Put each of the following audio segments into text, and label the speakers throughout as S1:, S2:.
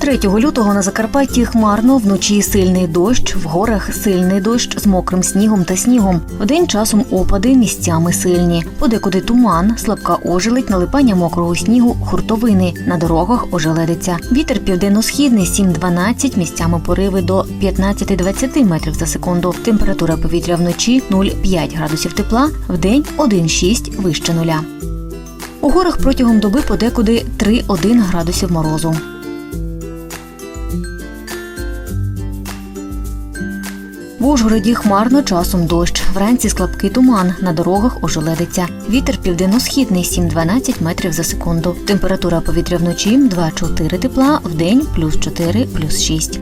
S1: 3 лютого на Закарпатті хмарно, вночі сильний дощ, в горах сильний дощ з мокрим снігом та снігом. Вдень часом опади місцями сильні. Подекуди туман, слабка ожеледь, налипання мокрого снігу, хуртовини. На дорогах ожеледиться. Вітер південно-східний 7-12, місцями пориви до 15-20 метрів за секунду. Температура повітря вночі 0,5 градусів тепла, вдень 1,6 вище нуля. У горах протягом доби подекуди 3-1 градусів морозу. В Ужгороді хмарно часом дощ. Вранці слабкий туман. На дорогах ожеледиться. Вітер південно-східний 7-12 метрів за секунду. Температура повітря вночі 2-4 тепла, вдень плюс 4, плюс 6.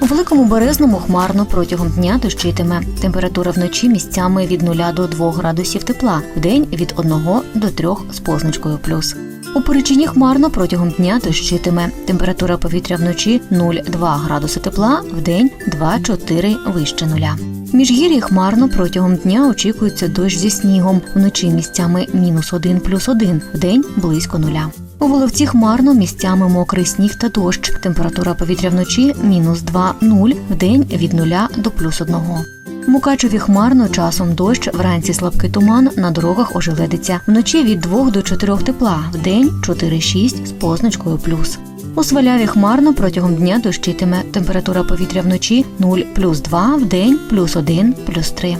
S1: У великому березному хмарно протягом дня дощитиме. Температура вночі місцями від 0 до 2 градусів тепла, вдень від 1 до 3 з позначкою плюс. У Перечині хмарно протягом дня дощитиме. Температура повітря вночі 0,2 градуси тепла, вдень 2-4 вище нуля. Міжгір'ї хмарно протягом дня очікується дощ зі снігом. Вночі місцями мінус 1 плюс 1, вдень близько нуля. У Воловці хмарно місцями мокрий сніг та дощ. Температура повітря вночі мінус 2 0, вдень від 0 до плюс 1. В Мукачеві хмарно, часом дощ, вранці слабкий туман, на дорогах ожеледиться. Вночі від 2 до 4 тепла, вдень 4-6 з позначкою плюс. У Сваляві хмарно протягом дня дощитиме. Температура повітря вночі 0 плюс 2, вдень плюс 1 плюс 3.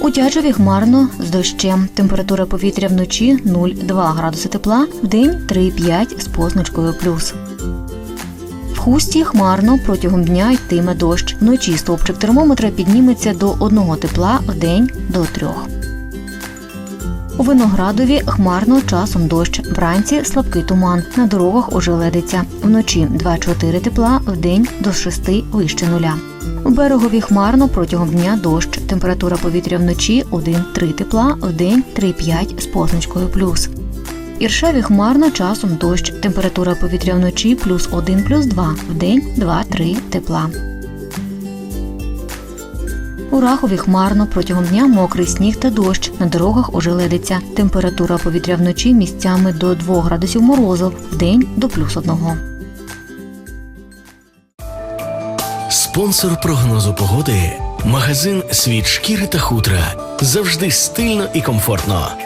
S1: У Тячеві хмарно з дощем. Температура повітря вночі 0,2 градуси тепла, вдень 3,5 з позначкою плюс. В хусті хмарно протягом дня йтиме дощ. Вночі стовпчик термометра підніметься до 1 тепла, вдень до 3. У Виноградові хмарно часом дощ. Вранці слабкий туман. На дорогах ожеледиться. Вночі 2-4 тепла, вдень до 6 вище нуля. У берегові хмарно протягом дня дощ. Температура повітря вночі 1-3 тепла, вдень 3-5 з позначкою плюс. Іршаві хмарно часом дощ. Температура повітря вночі плюс 1 плюс 2, вдень 2-3 тепла. У Рахові хмарно протягом дня мокрий сніг та дощ. На дорогах ожеледиться. Температура повітря вночі місцями до 2 градусів морозу, вдень до плюс 1.
S2: Спонсор прогнозу погоди магазин Світ шкіри та хутра. Завжди стильно і комфортно.